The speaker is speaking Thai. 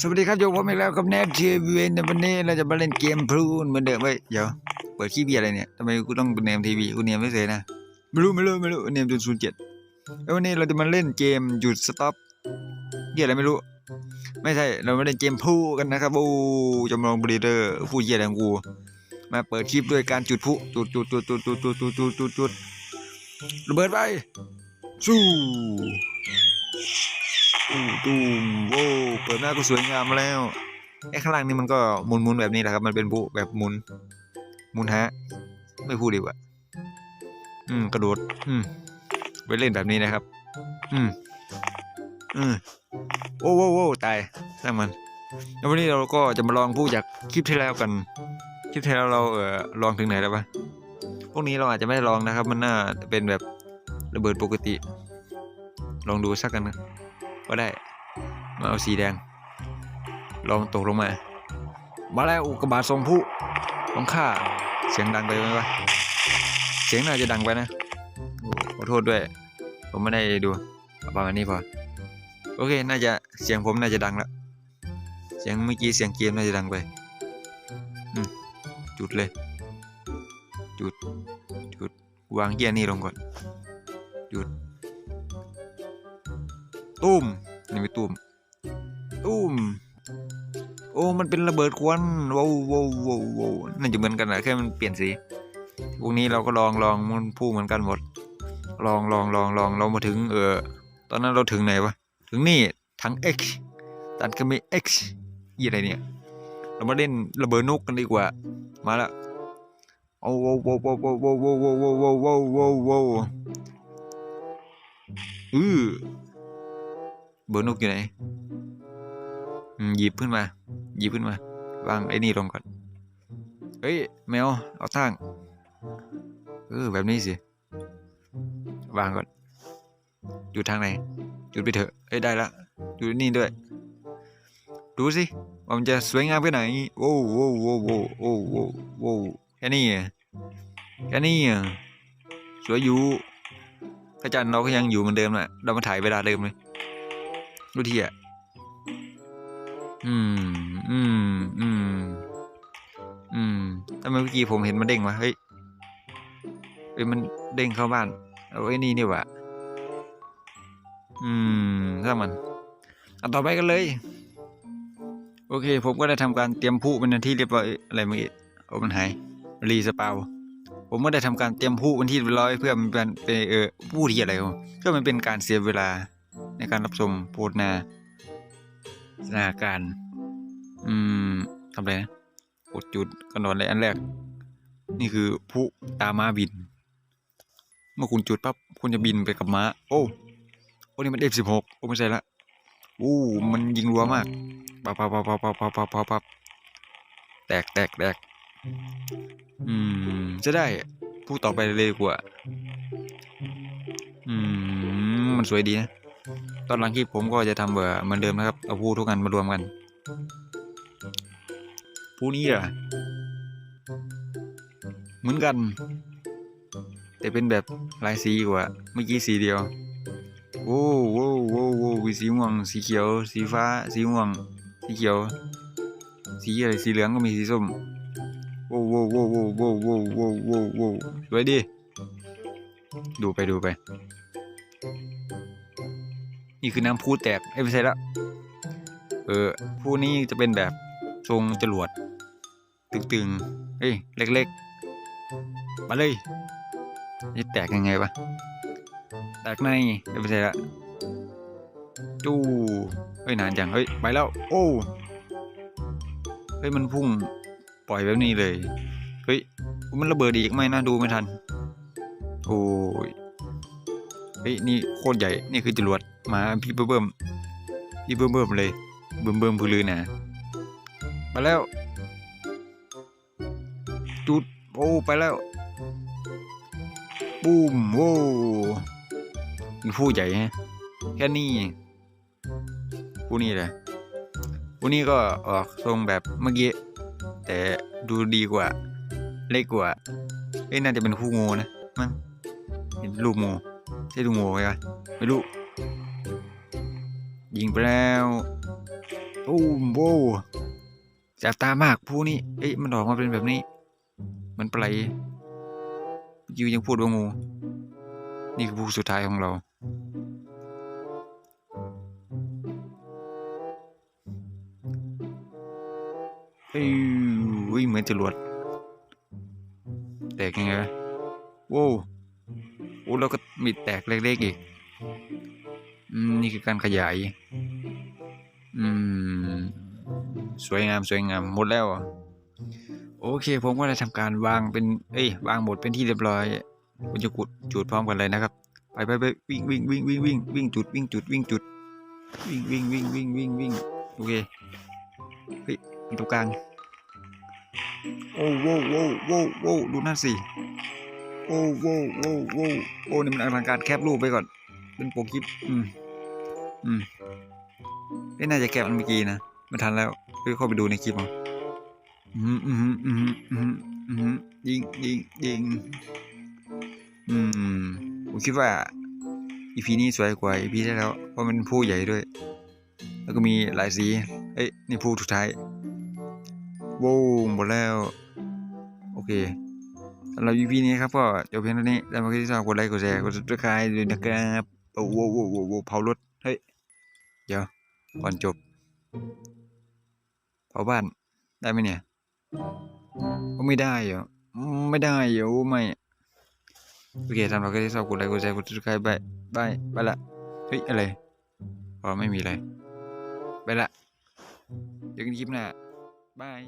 สวัสดีครับโยมผมอีกแล้วกับแนททีวีในวันนี้เราจะมาเล่นเกมพลูนเหมือนเดิมเว้ยเดี๋ยวเปิดขี้เบียร์อะไรเนี่ยทำไมกูต้องเนมทีวีกูเนมไม่เสร็จนะไม่รู้ไม่รู้ไม่รู้เนมจนศูนย์เจ็ดแล้ววันนี้เราจะมาเล่นเกมหยุดสต็อปเหี้ยอะไรไม่รู้ ไม่ใช่เรามาเล่นเกมพูกันนะครับโอ้จำลองบรีเดอร์ผู้เหี้ยอะไรงกูมาเปิดคลิปด้วยการจุดพลุจุดจุดจุดจุดจุดจุดจุดจุดจุดจุดระเบิดไปสู้ ตูมโว้เปิดหน้าก็สวยงามแล้วไอ้ข้างล่างนี่มันก็หมุนๆแบบนี้แหละครับ มันเป็นบุแบบหมุนหมุนฮะ ไม่พูดดีกว่าอืม กระโดด อืม ไปเล่นแบบนี้นะครับ อืม อืมโอ้โว้โว้ตายช่างมันแล้ววันนี้เราก็จะมาลองพูดจากคลิปที่แล้วกัน คลิปที่แล้วเราเออลองถึงไหนแล้วปะพวกนี้เราอาจจะไม่ได้ลองนะครับ มันน่าเป็นแบบระเบิดปกติ ลองดูสักกันนะ ก็ได้ มาเอาสีแดง ลองตกลงมา มาแล้วอุกกาบาตทรงผู้ของข้าเสียงดังไปไหมวะเสียงน่าจะดังไปนะขอโทษด้วย ผมไม่ได้ดูประมาณนี้พอโอเค น่าจะเสียงผมน่าจะดังแล้วเสียงเมื่อกี้เสียงเกมน่าจะดังไปจุดเลย จุด จุด วางเกียร์นี่ลงก่อน จุด ตุ้มนี่ไม่ตุ้มตุ้มโอ้มันเป็นระเบิดควันว้าวว้าวว้าวว้าวน่าจะเหมือนกันนะแค่มันเปลี่ยนสีพวกนี้เราก็ลองลองมันพูดเหมือนกันหมด ลองลองลองลองเรามาถึง เออ ตอนนั้นเราถึงไหนวะถึงนี่ทั้ง X ตันก็มี X ยี่อะไรเนี่ย เรามาเล่นระเบิดนกกันดีกว่า มาละโอ้โว้วโว้วโว้วโว้วโว้วโว้วโว้โว้วโว้โว้วโว้โหอือ เบอร์นกอยู่ไหนหยิบขึ้นมาหยิบขึ้นมาวางไอ้นี่ลงก่อน เฮ้ยแมวเอาตั้งเออแบบนี้สิ วางก่อน อยู่ทางไหนจุดไปเถอะเอ้ยได้ละอยู่นี่ด้วย ดูสิว่ามันจะสวยงามแค่ไหนโอ้โอ้โอ้โอ้โอ้โหโอ้โอ้แค่นี้อะแค่นี้อะสวยอยู่พระจันทร์เราก็ยังอยู่เหมือนเดิมแหละเรามาถ่ายเวลาเดิมเลย ดูทีอะ อืม อืม อืม อืมทำไมเมื่อกี้ผมเห็นมันเด้งวะ เฮ้ย เฮ้ย มันเด้งเข้าบ้าน เอาไอ้นี่นี่วะอืมถ้างมันเอาต่อไปกันเลย โอเค ผมก็ได้ทำการเตรียมผู้เป็นที่เรียบร้อยอะไรเมื่อกี้โอ้มันหาย รีสปาวผมก็ได้ทำการเตรียมผู้เป็นที่เรียบร้อยเพื่อมันเป็นเป็นเออผู้ที่อะไรวะเพื่อมันเป็นการเสียเวลา ในการรับชมโพสนาสถาการ อืมทำอะไรนะกดจุดกระโดดเลยอันแรก นี่คือผู้ตาม้าบิน เมื่อคุณจุดปั๊บคุณจะบินไปกับม้า โอ้โอ้นี่มันเอฟสิบหกโอ้ไม่ใช่ละอู้มันยิงรัวมากปับปับปับปับปับปับปับปับปับแตกแตกแตกอืม จะได้ผู้ต่อไปเลยดีกว่า อืม มันสวยดีนะ ตอนหลังคลิปผมก็จะทำเบอร์เหมือนเดิมนะครับ เอาผู้ทุกอันมารวมกัน ผู้นี้อะเหมือนกัน แต่เป็นแบบลายสีกว่าเมื่อกี้สีเดียวโอ้โหโอ้โหโอ้สีม่วง สีเขียว สีฟ้า สีม่วง สีเขียว สีอะไร สีเหลืองก็มี สีส้ม โอ้โหโอ้โหโอ้โหโอ้โหโอ้โหสวยดี ดูไปดูไป นี่คือน้ำพุแตกเอ้ยไม่ใช่ละเออพูนี้จะเป็นแบบทรงจรวด ตึงๆเอ้ยเล็กๆมาเลยนี่แตกยังไงวะแตกในเอ้ยไม่ใช่ละจู้เฮ้ยนานจังเฮ้ยไปแล้ว โอ้เฮ้ยมันพุ่งปล่อยแบบนี้เลยเฮ้ยมันระเบิดอีกไหมนะดูไม่ทันโอ้ยเฮ้ยนี่โคตรใหญ่นี่คือจรวด มาพี่เบิ่มๆพี่เบิ่มๆเลย เบิ่มๆพื้นลือนะไปแล้วจุดโอ้ไปแล้วบูมโว้ผู้ใหญ่ฮะแค่นี้ผู้นี้แหละผู้นี้ก็ออกทรงแบบเมื่อกี้แต่ดูดีกว่า เล็กกว่าเอ้ยน่าจะเป็นผู้งูนะมั้งเห็นลูกงูใช่ลูกงูไหมไม่รู้ ยิงไปแล้วตูมโว้วแสบตามากผู้นี้เอ้ยมันออกมาเป็นแบบนี้ มันปลาไหลยูยังพูดว่างู นี่คือผู้สุดท้ายของเรา เอ้ยเหมือนจรวดแตกยังไงวะโว้โอ้แล้วก็มีแตกเล็กๆอีก นี่คือการขยาย อืม สวยงามสวยงามหมดแล้วโอเค ผมก็ได้ทำการวางเป็นเอ้ยวางบทเป็นที่เรียบร้อยผมจะกุดจุดพร้อมกันเลยนะครับ ไปไปไปวิ่งวิ่งวิ่งวิ่งวิ่งวิ่งจุดวิ่งจุดวิ่งจุดวิ่งวิ่งวิ่งวิ่งวิ่งวิ่งโอเคเฮ้ยตรงกลางโอ้โว้โว้โว้โว้ดูนั่นสิโอ้โว้โว้โว้โอ้นี่มันอลังการแคปรูปไปก่อน เป็นโปรคลิปอืม อืมเอ้ยน่าจะแคปมันเมื่อกี้นะไม่ทันแล้วเฮ้ยเข้าไปดูในคลิปเอาอืมอืมอืมอืมอืมยิงยิงยิงอืมผมคิดว่าอีพีนี้สวยกว่าอีพีที่แล้วเพราะมันผู้ใหญ่ด้วย แล้วก็มีหลายสีเอ้ยนี่ผู้สุดท้ายโว้วหมดแล้ว โอเคสำหรับ EP นี้ครับก็จบเพียงเท่านี้แล้วมาที่ชอบกดไลค์กดแชร์กด subscribe ด้วยนะครับโอ้โหโว้วโว้วโว้วเผารถเฮ้ย เดี๋ยว ก่อนจบเผาบ้านได้ไหมเนี่ยก็ไม่ได้เหรออืมไม่ได้เหรอโอ้ไม่ โอเคสำหรับใครที่ชอบกดไลค์กดแชร์กด subscribe บายบายไปละ เฮ้ย อะไรอ๋อไม่มีอะไร ไปละเจอกันคลิปหน้าบาย